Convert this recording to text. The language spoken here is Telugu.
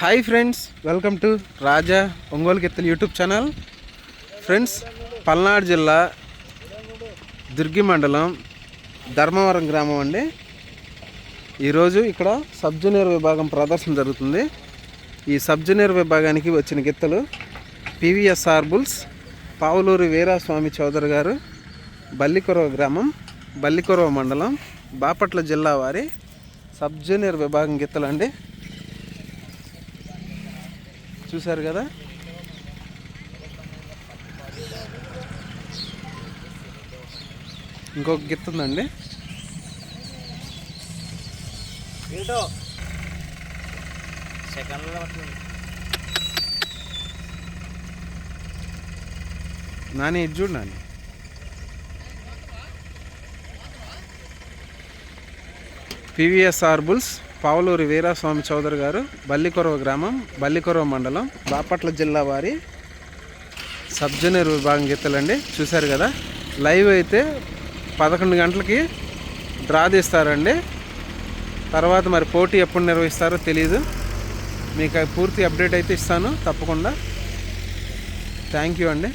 Hi friends welcome to Raja Ongole గిత్తలు యూట్యూబ్ ఛానల్. ఫ్రెండ్స్ పల్నాడు జిల్లా దుర్గి మండలం ధర్మవరం గ్రామం అండి. ఈరోజు ఇక్కడ సబ్ జూనియర్ విభాగం ప్రదర్శన జరుగుతుంది. ఈ సబ్ జూనియర్ విభాగానికి వచ్చిన గిత్తలు పివిఎస్ఆర్ బుల్స్ పావులూరి వీరాస్వామి చౌదరి గారు బల్లికొరవ గ్రామం బల్లికొరవ మండలం బాపట్ల జిల్లా వారి సబ్ జూనియర్ విభాగం గిత్తలు అండి చూశారు కదా? ఇంకొక గిత్త ఉందండి. ఏంటో? సెకండ్లో పడుతుంది నాని ఇది చూడు నాని. PVSR bulls. పావులూరి వీరాస్వామి చౌదరి గారు బల్లికొరవ గ్రామం బల్లికొరవ మండలం బాపట్ల జిల్లా వారి సబ్ జూనియర్ విభాగం గీతలండి చూశారు కదా లైవ్ అయితే పదకొండు గంటలకి డ్రా తీస్తారండి. తర్వాత మరి పోటీ ఎప్పుడు నిర్వహిస్తారో తెలియదు మీకు పూర్తి అప్డేట్ అయితే ఇస్తాను తప్పకుండా. థ్యాంక్ యూ అండి.